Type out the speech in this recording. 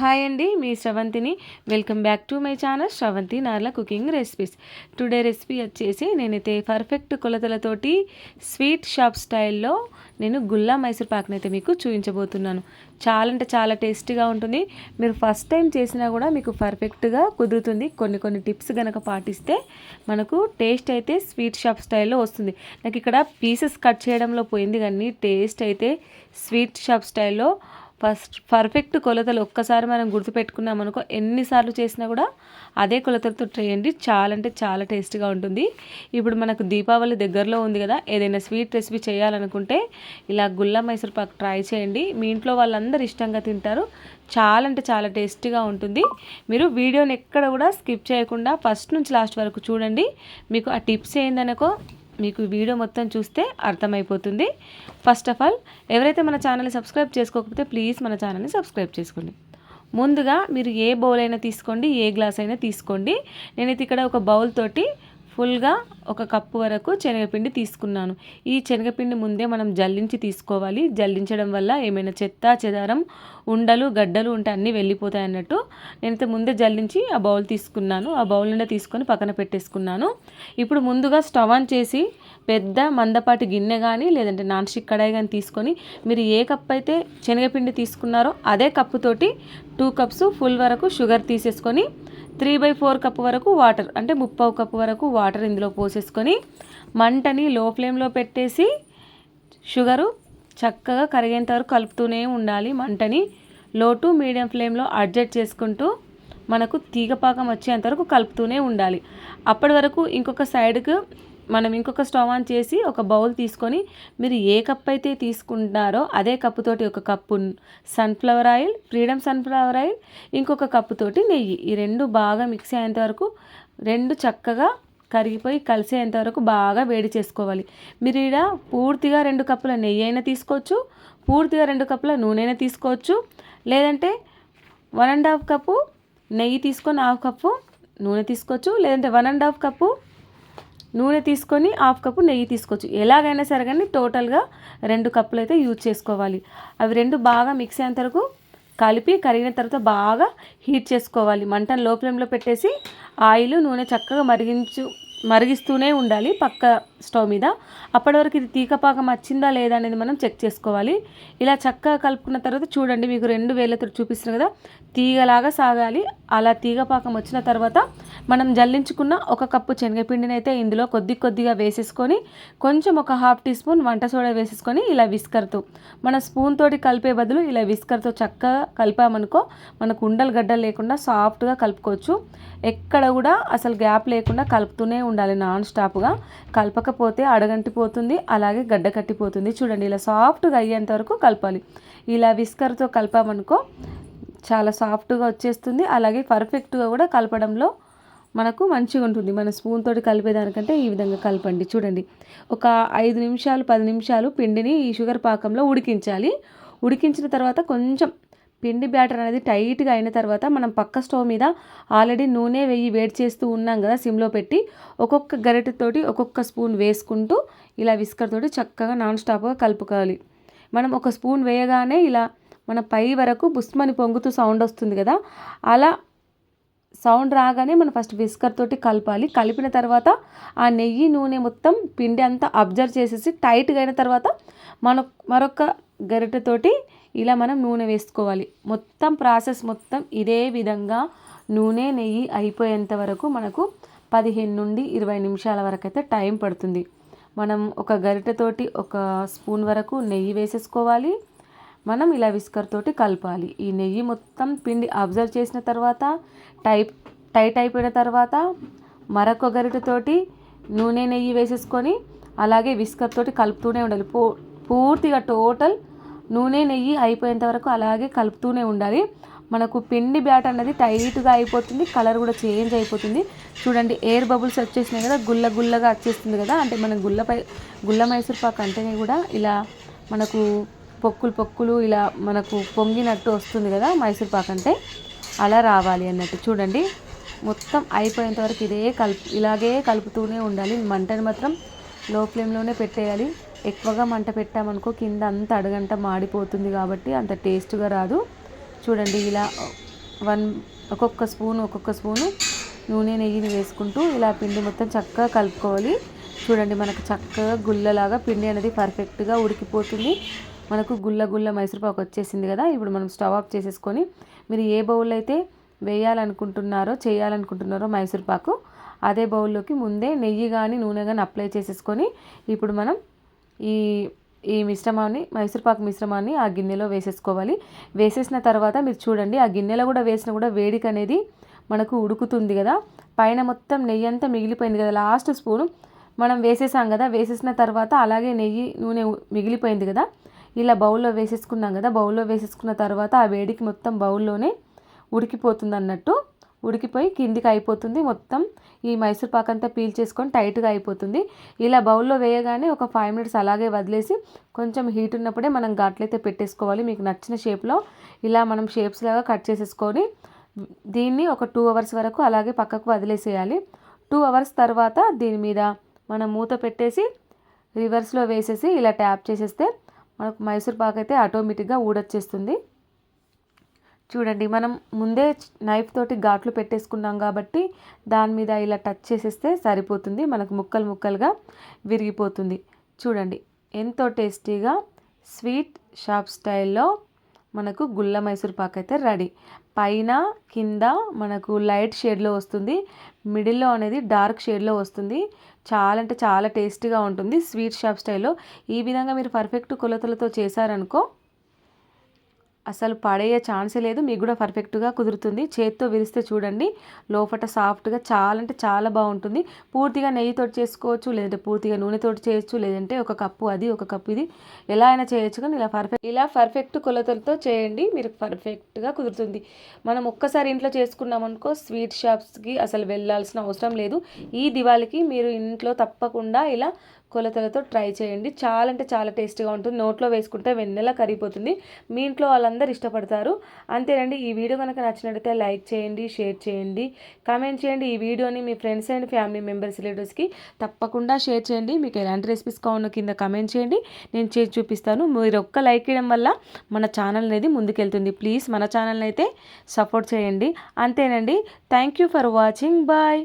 Hi అండి మీ శ్రవంతిని. Welcome back to my channel Sravanthi Narla cooking recipes. Today recipe వచ్చేసి నేనైతే పర్ఫెక్ట్ కొలతలతోటి స్వీట్ షాప్ స్టైల్లో నేను గుల్లా మైసూర్ పాక్ని అయితే మీకు చూపించబోతున్నాను. చాలా అంటే చాలా టేస్టీగా ఉంటుంది. మీరు ఫస్ట్ టైం చేసినా కూడా మీకు పర్ఫెక్ట్గా కుదురుతుంది. కొన్ని కొన్ని టిప్స్ కనుక పాటిస్తే మనకు టేస్ట్ అయితే స్వీట్ షాప్ స్టైల్లో వస్తుంది. నాకు ఇక్కడ పీసెస్ కట్ చేయడంలో పోయింది కానీ టేస్ట్ అయితే స్వీట్ షాప్ స్టైల్లో ఫస్ట్ పర్ఫెక్ట్ కొలతలు ఒక్కసారి మనం గుర్తుపెట్టుకున్నాం అనుకో ఎన్నిసార్లు చేసినా కూడా అదే కొలతలతో చేయండి చాలా అంటే చాలా టేస్ట్గా ఉంటుంది. ఇప్పుడు మనకు దీపావళి దగ్గరలో ఉంది కదా ఏదైనా స్వీట్ రెసిపీ చేయాలనుకుంటే ఇలా గుల్ల మైసూర్ పాక్ ట్రై చేయండి. మీ ఇంట్లో వాళ్ళందరూ ఇష్టంగా తింటారు. చాలా అంటే చాలా టేస్టీగా ఉంటుంది. మీరు వీడియోని ఎక్కడ కూడా స్కిప్ చేయకుండా ఫస్ట్ నుంచి లాస్ట్ వరకు చూడండి. మీకు ఆ టిప్స్ ఏందనుకో మీకు వీడియో మొత్తం చూస్తే అర్థమైపోతుంది. ఫస్ట్ ఆఫ్ ఆల్ ఎవరైతే మన ఛానల్ని సబ్స్క్రైబ్ చేసుకోకపోతే ప్లీజ్ మన ఛానల్ని సబ్స్క్రైబ్ చేసుకోండి. ముందుగా మీరు ఏ బౌల్ అయినా తీసుకోండి ఏ గ్లాస్ అయినా తీసుకోండి. నేనైతే ఇక్కడ ఒక బౌల్ తోటి ఫుల్గా ఒక కప్పు వరకు శనగపిండి తీసుకున్నాను. ఈ శనగపిండి ముందే మనం జల్లించి తీసుకోవాలి. జల్లించడం వల్ల ఏమైనా చెత్త చెదారం ఉండలు గడ్డలు ఉంటే అన్నీ వెళ్ళిపోతాయి అన్నట్టు నేనైతే ముందే జల్లించి ఆ బౌల్ తీసుకున్నాను. ఆ బౌల్ నిండా తీసుకొని పక్కన పెట్టేసుకున్నాను. ఇప్పుడు ముందుగా స్టవ్ ఆన్ చేసి పెద్ద మందపాటి గిన్నె కానీ లేదంటే నాన్ స్టిక్ కడాయి కానీ తీసుకొని మీరు ఏ కప్ అయితే శనగపిండి తీసుకున్నారో అదే కప్పుతోటి టూ కప్స్ ఫుల్ వరకు షుగర్ తీసేసుకొని త్రీ బై ఫోర్ కప్ వరకు వాటర్ అంటే ముప్పావు కప్పు వరకు వాటర్ ఇందులో వేసేసుకొని మంటని లో ఫ్లేమ్లో పెట్టేసి షుగరు చక్కగా కరిగేంత వరకు కలుపుతూనే ఉండాలి మంటని. లో టు మీడియం ఫ్లేమ్లో అడ్జస్ట్ చేసుకుంటూ మనకు తీగపాకం వచ్చేంత వరకు కలుపుతూనే ఉండాలి. అప్పటి వరకు ఇంకొక సైడ్కు మనం ఇంకొక స్టవ్ ఆన్ చేసి ఒక బౌల్ తీసుకొని మీరు ఏ కప్ అయితే తీసుకుంటున్నారో అదే కప్పుతోటి ఒక cup sunflower oil Freedom sunflower oil ఇంకొక కప్పుతోటి నెయ్యి. ఈ రెండు బాగా మిక్స్ అయ్యేంత వరకు రెండు చక్కగా కరిగిపోయి కలిసేంతవరకు బాగా వేడి చేసుకోవాలి. మీరు ఇక్కడ పూర్తిగా రెండు కప్పుల నెయ్యి అయినా తీసుకోవచ్చు పూర్తిగా రెండు కప్పుల నూనె అయినా తీసుకోవచ్చు. లేదంటే వన్ అండ్ హాఫ్ కప్పు నెయ్యి తీసుకొని హాఫ్ కప్పు నూనె తీసుకోవచ్చు. లేదంటే వన్ అండ్ హాఫ్ కప్పు నూనె తీసుకొని హాఫ్ కప్పు నెయ్యి తీసుకోవచ్చు. ఎలాగైనా సరే కానీ టోటల్గా రెండు కప్పులు అయితే యూజ్ చేసుకోవాలి. అవి రెండు బాగా మిక్స్ అయ్యేంత వరకు కలిపి కరిగిన తర్వాత బాగా హీట్ చేసుకోవాలి. మంటను లో ఫ్లేమ్లో పెట్టేసి ఆయిల్ నూనె చక్కగా మరిగించు మరిగిస్తూనే ఉండాలి పక్క స్టవ్ మీద. అప్పటి వరకు ఇది తీగపాకం వచ్చిందా లేదా అనేది మనం చెక్ చేసుకోవాలి. ఇలా చక్కగా కలుపుకున్న తర్వాత చూడండి మీకు రెండు వేలతో చూపిస్తున్నాను కదా తీగలాగా సాగాలి. అలా తీగపాకం వచ్చిన తర్వాత మనం జల్లించుకున్న ఒక కప్పు శనగపిండిని అయితే ఇందులో కొద్ది కొద్దిగా వేసేసుకొని కొంచెం ఒక హాఫ్ టీ స్పూన్ వంట సోడా వేసేసుకొని ఇలా విస్కర్తో మన స్పూన్ తోటి కలిపే బదులు ఇలా విస్కర్తో చక్కగా కలిపామనుకో మనకు ఉండలు గడ్డలు లేకుండా సాఫ్ట్గా కలుపుకోవచ్చు. ఎక్కడ కూడా అసలు గ్యాప్ లేకుండా కలుపుతూనే ఉండాలి నాన్ స్టాప్గా. కలపకపోతే అడగంటిపోతుంది అలాగే గడ్డ కట్టిపోతుంది. చూడండి ఇలా సాఫ్ట్గా అయ్యేంత వరకు కలపాలి. ఇలా విస్కర్తో కలపామనుకో చాలా సాఫ్ట్గా వచ్చేస్తుంది. అలాగే పర్ఫెక్ట్గా కూడా కలపడంలో మనకు మంచిగా ఉంటుంది. మన స్పూన్ తోటి కలిపేదానికంటే ఈ విధంగా కలపండి. చూడండి ఒక ఐదు నిమిషాలు పది నిమిషాలు పిండిని ఈ షుగర్ పాకంలో ఉడికించాలి. ఉడికించిన తర్వాత కొంచెం పిండి బ్యాటర్ అనేది టైట్గా అయిన తర్వాత మనం పక్క స్టవ్ మీద ఆల్రెడీ నూనె వెయ్యి వేడి చేస్తూ ఉన్నాం కదా సిమ్లో పెట్టి ఒక్కొక్క గరిటెతోటి ఒక్కొక్క స్పూన్ వేసుకుంటూ ఇలా విస్కర్ తోటి చక్కగా నాన్ స్టాప్గా కలుపుకోవాలి. మనం ఒక స్పూన్ వేయగానే ఇలా మన పై వరకు బుస్మని పొంగుతూ సౌండ్ వస్తుంది కదా అలా సౌండ్ రాగానే మనం ఫస్ట్ విస్కర్ తోటి కలపాలి. కలిపిన తర్వాత ఆ నెయ్యి నూనె మొత్తం పిండి అంతా అబ్జర్వ్ చేసేసి టైట్గా అయిన తర్వాత మన మరొక గరిటెతోటి ఇలా మనం నూనె వేసుకోవాలి. మొత్తం ప్రాసెస్ మొత్తం ఇదే విధంగా నూనె నెయ్యి అయిపోయేంత వరకు మనకు పదిహేను నుండి ఇరవై నిమిషాల వరకు అయితే టైం పడుతుంది. మనం ఒక గరిటెతోటి ఒక స్పూన్ వరకు నెయ్యి వేసేసుకోవాలి. మనం ఇలా విస్కర్ తోటి కలపాలి. ఈ నెయ్యి మొత్తం పిండి అబ్జర్వ్ చేసిన తర్వాత టైప్ టైట్ అయిపోయిన తర్వాత మరొక గరిటతోటి నూనె నెయ్యి వేసేసుకొని అలాగే విస్కర్ తోటి కలుపుతూనే ఉండాలి. పూ పూర్తిగా టోటల్ నూనె నెయ్యి అయిపోయేంత వరకు అలాగే కలుపుతూనే ఉండాలి. మనకు పిండి బ్యాట్ అనేది టైట్గా అయిపోతుంది కలర్ కూడా చేంజ్ అయిపోతుంది. చూడండి ఎయిర్ బబుల్స్ వచ్చేసినాయి కదా గుల్ల గుల్లగా వచ్చేస్తుంది కదా. అంటే మన గుల్లపై గుల్ల మైసూర్ పాక్ అంటేనే కూడా ఇలా మనకు పొక్కులు పొక్కులు ఇలా మనకు పొంగినట్టు వస్తుంది కదా మైసూర్ పాక్ అంటే అలా రావాలి అన్నట్టు. చూడండి మొత్తం అయిపోయేంత వరకు ఇదే కలుపు ఇలాగే కలుపుతూనే ఉండాలి. మంటను మాత్రం లో ఫ్లేమ్లోనే పెట్టేయాలి. ఎక్కువగా మంట పెట్టామనుకో కింద అంత అడగంట మాడిపోతుంది కాబట్టి అంత టేస్ట్గా రాదు. చూడండి ఇలా వన్ ఒక్కొక్క స్పూన్ ఒక్కొక్క స్పూను నూనె నెయ్యిని వేసుకుంటూ ఇలా పిండి మొత్తం చక్కగా కలుపుకోవాలి. చూడండి మనకు చక్కగా గుల్లలాగా పిండి అనేది పర్ఫెక్ట్గా ఉడికిపోతుంది. మనకు గుల్ల గుల్ల మైసూర్పాకు వచ్చేసింది కదా ఇప్పుడు మనం స్టవ్ ఆఫ్ చేసేసుకొని మీరు ఏ బౌల్ అయితే వేయాలనుకుంటున్నారో చేయాలనుకుంటున్నారో మైసూర్పాకు అదే బౌల్లోకి ముందే నెయ్యి కానీ నూనె కానీ అప్లై చేసేసుకొని ఇప్పుడు మనం ఈ ఈ మిశ్రమాన్ని మైసూర్పాకు మిశ్రమాన్ని ఆ గిన్నెలో వేసేసుకోవాలి. వేసేసిన తర్వాత మీరు చూడండి ఆ గిన్నెలో కూడా వేసిన కూడా వేడిక అనేది మనకు ఉడుకుతుంది కదా పైన మొత్తం నెయ్యి అంతా మిగిలిపోయింది కదా లాస్ట్ స్పూను మనం వేసేసాం కదా వేసేసిన తర్వాత అలాగే నెయ్యి నూనె మిగిలిపోయింది కదా ఇలా బౌల్లో వేసేసుకున్నాం కదా బౌల్లో వేసేసుకున్న తర్వాత ఆ వేడికి మొత్తం బౌల్లోనే ఉడికిపోతుంది అన్నట్టు ఉడికిపోయి కిందికి అయిపోతుంది మొత్తం. ఈ మైసూర్ పాక్ అంతా పీల్ చేసుకొని టైట్గా అయిపోతుంది. ఇలా బౌల్లో వేయగానే ఒక ఫైవ్ మినిట్స్ అలాగే వదిలేసి కొంచెం హీట్ ఉన్నప్పుడే మనం ఘాట్లయితే పెట్టేసుకోవాలి. మీకు నచ్చిన షేప్లో ఇలా మనం షేప్స్ లాగా కట్ చేసేసుకొని దీన్ని ఒక టూ అవర్స్ వరకు అలాగే పక్కకు వదిలేసేయాలి. టూ అవర్స్ తర్వాత దీని మీద మనం మూత పెట్టేసి రివర్స్లో వేసేసి ఇలా ట్యాప్ చేసేస్తే మనకు మైసూర్ పాక్ అయితే ఆటోమేటిక్గా ఊడొచ్చేస్తుంది. చూడండి మనం ముందే నైఫ్ తోటి ఘాట్లు పెట్టేసుకున్నాం కాబట్టి దాని మీద ఇలా టచ్ చేసేస్తే సరిపోతుంది. మనకు ముక్కలు ముక్కలుగా విరిగిపోతుంది. చూడండి ఎంతో టేస్టీగా స్వీట్ షాప్ స్టైల్లో మనకు గుల్ల మైసూర్ పాక్ అయితే రెడీ. పైన కింద మనకు లైట్ షేడ్లో వస్తుంది. మిడిల్లో అనేది డార్క్ షేడ్లో వస్తుంది. చాలా అంటే చాలా టేస్టీగా ఉంటుంది. స్వీట్ షాప్ స్టైల్లో ఈ విధంగా మీరు పర్ఫెక్ట్ కొలతలతో చేశారనుకో అసలు పడేయ ఛాన్సే లేదు. మీకు కూడా పర్ఫెక్ట్గా కుదురుతుంది. చేత్తో విరిస్తే చూడండి. లోపట సాఫ్ట్గా చాలా అంటే చాలా బాగుంటుంది. పూర్తిగా నెయ్యితో చేసుకోవచ్చు లేదంటే పూర్తిగా నూనెతో చేయొచ్చు లేదంటే ఒక కప్పు అది ఒక కప్పు ఇది. ఎలా అయినా చేయొచ్చు కానీ ఇలా పర్ఫెక్ట్ ఇలా పర్ఫెక్ట్ కొలతలతో చేయండి. మీరు పర్ఫెక్ట్గా కుదురుతుంది. మనం ఒక్కసారి ఇంట్లో చేసుకున్నాం అనుకో స్వీట్ షాప్స్కి అసలు వెళ్ళాల్సిన అవసరం లేదు. ఈ దివాళికి మీరు ఇంట్లో తప్పకుండా ఇలా కొలతలతో ట్రై చేయండి. చాలా అంటే చాలా టేస్టీగా ఉంటుంది. నోట్లో వేసుకుంటే వెన్నెల కరిగిపోతుంది. మీ ఇంట్లో వాళ్ళందరూ ఇష్టపడతారు. అంతేనండి. ఈ వీడియో కనుక నచ్చినట్లయితే లైక్ చేయండి షేర్ చేయండి కామెంట్ చేయండి. ఈ వీడియోని మీ ఫ్రెండ్స్ అండ్ ఫ్యామిలీ మెంబర్స్ రిలేటివ్స్కి తప్పకుండా షేర్ చేయండి. మీకు ఎలాంటి రెసిపీస్ కావాలో కింద కమెంట్ చేయండి. నేను చేసి చూపిస్తాను. మీరు ఒక్క లైక్ చేయడం వల్ల మన ఛానల్ అనేది ముందుకెళ్తుంది. ప్లీజ్ మన ఛానల్ని అయితే సపోర్ట్ చేయండి. అంతేనండి. Thank you for watching. Bye.